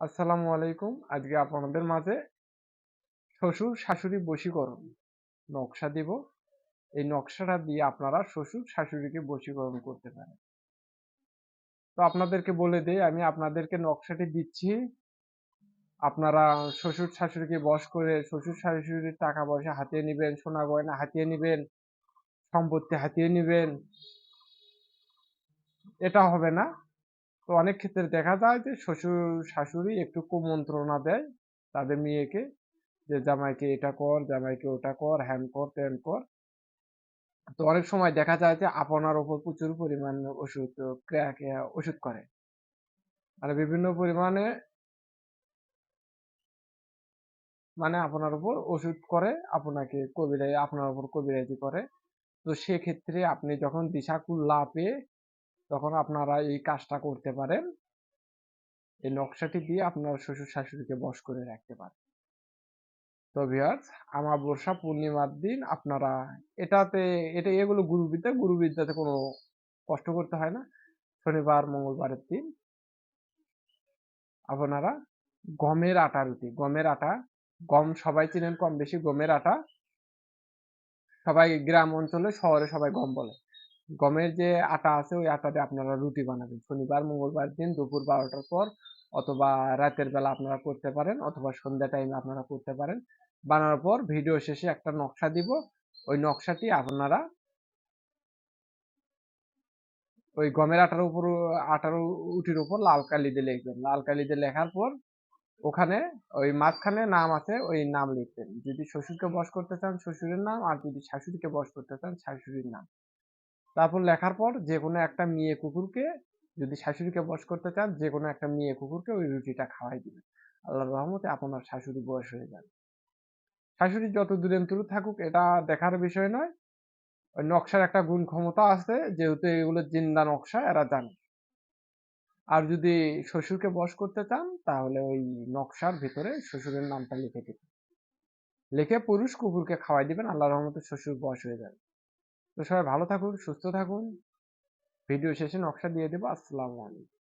আসসালামু আলাইকুম। আজকে আপনাদের মাঝে শ্বশুর শাশুড়ি বশীকরণ নকশা দিব। এই নকশাটা দিয়ে আপনারা শ্বশুর শাশুড়িকে বশীকরণ করতে পারেন। তো আপনাদেরকে বলে দেই, আমি আপনাদেরকে নকশাটি দিচ্ছি। আপনারা শ্বশুর শাশুড়িকে বশ করে শ্বশুর শাশুড়ির টাকা পয়সা হাতিয়ে নেবেন, সোনা গয়না হাতিয়ে নেবেন, সম্পত্তি হাতিয়ে নেবেন। এটা হবে না। তো অনেক ক্ষেত্রে দেখা যায় যে শ্বশুর, শাশুড়ি একটু কুমন্ত্রণা দেয় তাদের মেয়েকে যে, জামাইকে এটা কর, জামাইকে ওটা কর, হ্যান কর, ত্যান কর। তো অনেক সময় দেখা যায় যে আপনার ওপর প্রচুর পরিমাণ ওষুধ ক্র্যাক ওষুধ করে। মানে বিভিন্ন পরিমাণে মানে আপনার উপর ওষুধ করে, আপনাকে কবিরাই আপনার উপর কবিরাজি করে। তো সেক্ষেত্রে আপনি যখন দিশাকুল্লা পেয়ে তখন আপনারা এই কাজটা করতে পারেন। এই নকশাটি দিয়ে আপনার শ্বশুর শাশুড়িকে বশ করে রাখতে পারেন। তো ভিউয়ার্স আমার বর্ষা পূর্ণিমার দিন আপনারা এটাতে, এটা এগুলো গুরুবিদ্যা, গুরুবিদ্যাতে কোনো কষ্ট করতে হয় না। শনিবার, মঙ্গলবারের দিন আপনারা গমের আটা রুটি, গমের আটা, গম সবাই চিনেন কম বেশি, গমের আটা সবাই গ্রাম অঞ্চলে, শহরে সবাই গম বলে। গমের যে আটা আছে, ওই আটা দিয়ে আপনারা রুটি বানাবেন। শনিবার, মঙ্গলবার দিন দুপুর বারোটার পর অথবা রাতের বেলা আপনারা করতে পারেন অথবা সন্ধ্যা টাইমে আপনারা করতে পারেন। বানানোর পর ভিডিও শেষে একটা নকশা দিব। ওই নকশাটি আপনারা ওই গমের আটার উপর, আটার উটির উপর লাল কালি দিয়ে লিখবেন। লাল কালি দিয়ে লেখার পর ওখানে ওই মাঝখানে নাম আছে, ওই নাম লিখবেন। যদি শ্বশুরকে বস করতে চান, শ্বশুরের নাম, আর যদি শাশুড়িকে বস করতে চান, শাশুড়ির নাম। তারপর লেখার পর যে কোনো একটা মেয়ে কুকুরকে যদি শাশুড়িকে বস করতে চান যে কোনো একটা মেয়ে কুকুরকে ওই রুটিটা খাওয়াই দিবেন। আল্লাহর রহমতে আপনার শাশুড়ি বয়স হয়ে যাবে। শাশুড়ি যত দূরে থাকুক, এটা দেখার বিষয় নয়। ওই নকশার একটা গুণ ক্ষমতা আছে, যেহেতু এগুলো জিন্দা নকশা, এরা জানে। আর যদি শ্বশুরকে বস করতে চান, তাহলে ওই নকশার ভিতরে শ্বশুরের নামটা লিখে দিবেন। লিখে পুরুষ কুকুরকে খাওয়াই দিবেন আল্লাহ রহমতে শ্বশুর বয়স হয়ে যাবে। তো সবাই ভালো থাকুন সুস্থ থাকুন। ভিডিও শেষে নকশা দিয়ে দেবো। আসসালামু আলাইকুম।